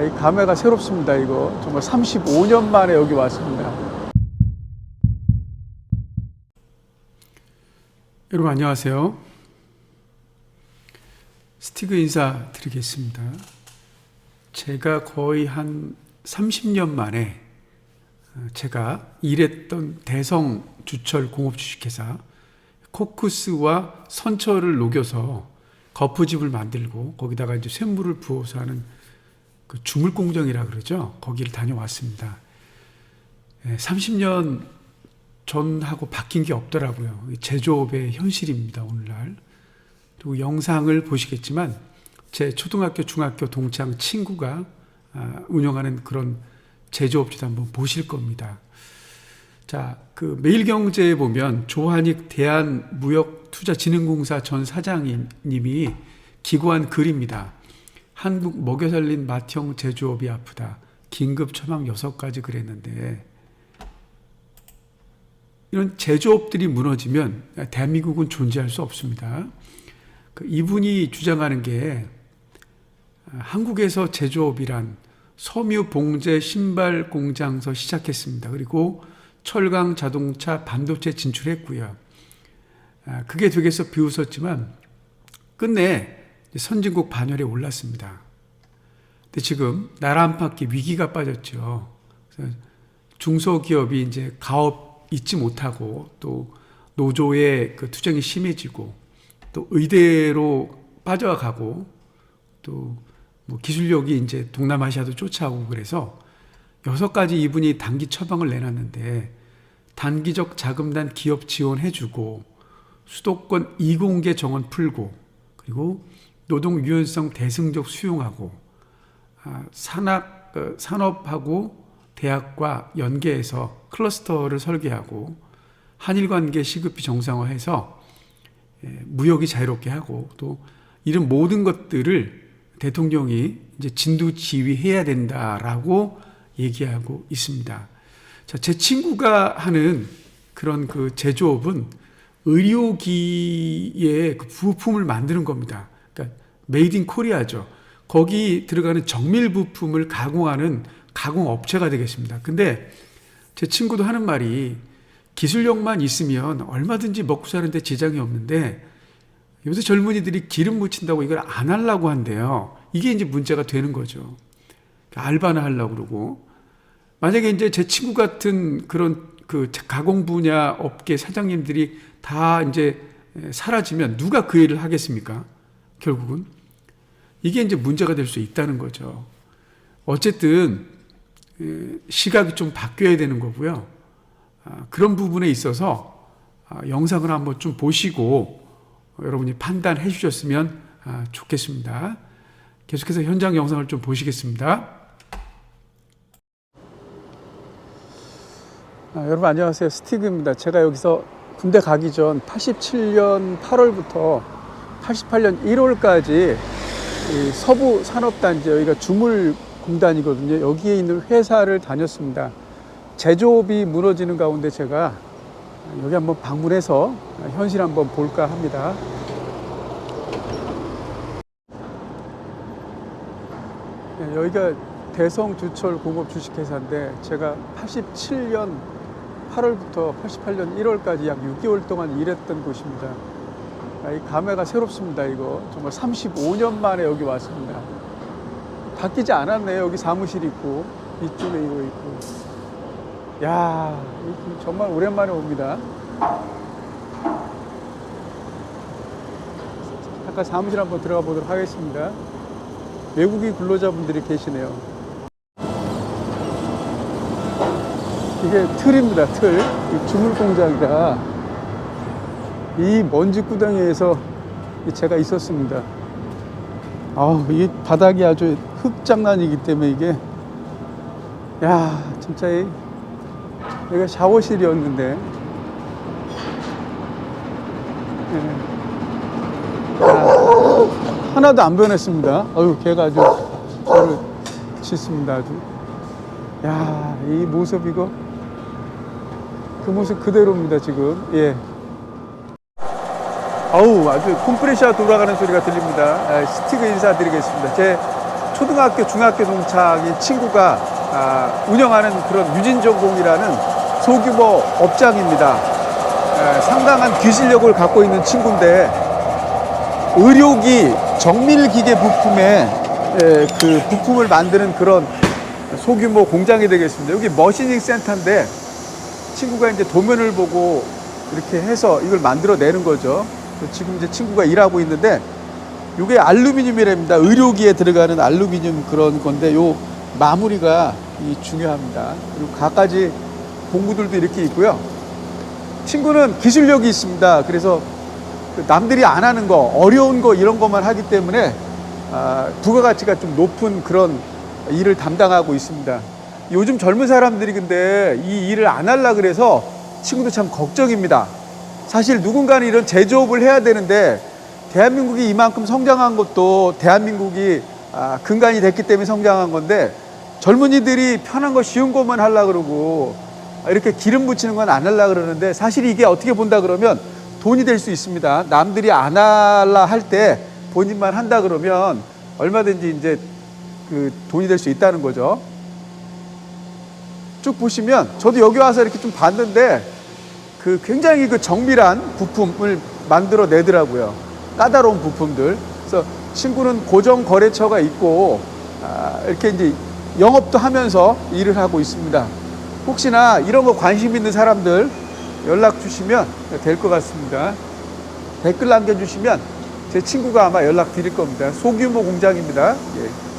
아, 이 감회가 새롭습니다, 이거. 정말 35년 만에 여기 왔습니다. 여러분, 안녕하세요. 스티그 인사 드리겠습니다. 제가 거의 한 30년 만에 어, 제가 일했던 대성 주철 공업주식회사 코쿠스와 선처를 녹여서 거푸집을 만들고 거기다가 이제 쇳물을 부어서 하는 그 주물 공정이라 그러죠. 거기를 다녀왔습니다. 예, 30년 전하고 바뀐 게 없더라고요. 이 제조업의 현실입니다. 오늘날. 그리고 영상을 보시겠지만 제 초등학교, 중학교 동창 친구가 아, 운영하는 그런 제조업체도 한번 보실 겁니다. 자, 그 매일경제에 보면 조한익 대한무역투자진흥공사 전 사장님이 기고한 글입니다. 한국 먹여 살린 맏형 제조업이 아프다. 긴급 처방 여섯 가지 그랬는데 이런 제조업들이 무너지면 대한민국은 존재할 수 없습니다. 그 이분이 주장하는 게 한국에서 제조업이란 섬유 봉제 신발 공장서 시작했습니다. 그리고 철강 자동차 반도체 진출했고요. 아, 그게 되겠어 비웃었지만 끝내 선진국 반열에 올랐습니다. 근데 지금 나라 안팎의 위기가 빠졌죠. 중소기업이 이제 가업 잊지 못하고 또 노조의 그 투쟁이 심해지고 또 의대로 빠져가고 또 뭐 기술력이 이제 동남아시아도 쫓아오고 그래서 여섯 가지 이분이 단기 처방을 내놨는데 단기적 자금단 기업 지원해주고 수도권 이공계 정원 풀고 그리고 노동 유연성 대승적 수용하고 아, 산학 어, 산업하고 대학과 연계해서 클러스터를 설계하고 한일 관계 시급히 정상화해서 예, 무역이 자유롭게 하고 또 이런 모든 것들을 대통령이 이제 진두 지휘해야 된다라고 얘기하고 있습니다. 자, 제 친구가 하는 그런 그 제조업은 의료기의 그 부품을 만드는 겁니다. 메이드 인 코리아죠. 거기 들어가는 정밀 부품을 가공하는 가공 업체가 되겠습니다. 근데 제 친구도 하는 말이 기술력만 있으면 얼마든지 먹고 사는데 지장이 없는데 요새 젊은이들이 기름 묻힌다고 이걸 안 하려고 한대요. 이게 이제 문제가 되는 거죠. 알바나 하려고 그러고. 만약에 이제 제 친구 같은 그런 그 가공 분야 업계 사장님들이 다 이제 사라지면 누가 그 일을 하겠습니까? 결국은. 이게 이제 문제가 될 수 있다는 거죠. 어쨌든, 시각이 좀 바뀌어야 되는 거고요. 아, 그런 부분에 있어서 아, 영상을 한번 좀 보시고 여러분이 판단해 주셨으면 아, 좋겠습니다. 계속해서 현장 영상을 좀 보시겠습니다. 아, 여러분 안녕하세요. 스티그입니다. 제가 여기서 군대 가기 전 87년 8월부터 88년 1월까지 서부 산업단지 여기가 주물 공단이거든요. 여기에 있는 회사를 다녔습니다. 제조업이 무너지는 가운데 제가 여기 한번 방문해서 현실 한번 볼까 합니다. 네, 여기가 대성 두철 공업 주식회사인데 제가 87년 8월부터 88년 1월까지 약 6개월 동안 일했던 곳입니다. 아, 이 감회가 새롭습니다. 이거 정말 35년 만에 여기 왔습니다. 바뀌지 않았네요. 여기 사무실 있고 이쪽에 이거 있고. 야, 정말 오랜만에 옵니다. 잠깐 사무실 한번 들어가 보도록 하겠습니다. 외국인 근로자분들이 계시네요. 이게 틀입니다, 틀. 주물 공장이라 이 먼지 구덩이에서 제가 있었습니다. 아, 이 바닥이 아주 흙장난이기 때문에 이게 야, 진짜 이 여기가 샤워실이었는데 네. 야, 하나도 안 변했습니다. 어유 걔가 아주 저를 짓습니다. 아주. 야, 이 모습 이거 그 모습 그대로입니다. 지금. 예. 아우 아주 콤프레셔 돌아가는 소리가 들립니다. 아, 스티그 인사드리겠습니다. 제 초등학교, 중학교 동창인 친구가 아, 운영하는 그런 유진전공이라는 소규모 업장입니다. 에, 상당한 기술력을 갖고 있는 친구인데 의료기 정밀기계 부품에 에, 그 부품을 만드는 그런 소규모 공장이 되겠습니다. 여기 머시닝 센터인데 친구가 이제 도면을 보고 이렇게 해서 이걸 만들어내는 거죠. 지금 이제 친구가 일하고 있는데 이게 알루미늄이랍니다. 의료기에 들어가는 알루미늄 그런 건데 요 마무리가 이 중요합니다. 그리고 갖가지 공구들도 이렇게 있고요. 친구는 기술력이 있습니다. 그래서 그 남들이 안 하는 거, 어려운 거 이런 것만 하기 때문에 아, 부가가치가 좀 높은 그런 일을 담당하고 있습니다. 요즘 젊은 사람들이 근데 이 일을 안 하려 그래서 친구도 참 걱정입니다. 사실 누군가는 이런 제조업을 해야 되는데 대한민국이 이만큼 성장한 것도 대한민국이 아, 근간이 됐기 때문에 성장한 건데 젊은이들이 편한 거 쉬운 것만 하려 그러고 이렇게 기름 붙이는 건 안 하려 그러는데 사실 이게 어떻게 본다 그러면 돈이 될 수 있습니다. 남들이 안 하려 할때 본인만 한다 그러면 얼마든지 이제 그 돈이 될 수 있다는 거죠. 쭉 보시면 저도 여기 와서 이렇게 좀 봤는데 그 굉장히 그 정밀한 부품을 만들어 내더라고요. 까다로운 부품들. 그래서 친구는 고정 거래처가 있고 아, 이렇게 이제 영업도 하면서 일을 하고 있습니다. 혹시나 이런 거 관심 있는 사람들 연락 주시면 될 것 같습니다. 댓글 남겨주시면 제 친구가 아마 연락 드릴 겁니다. 소규모 공장입니다. 예.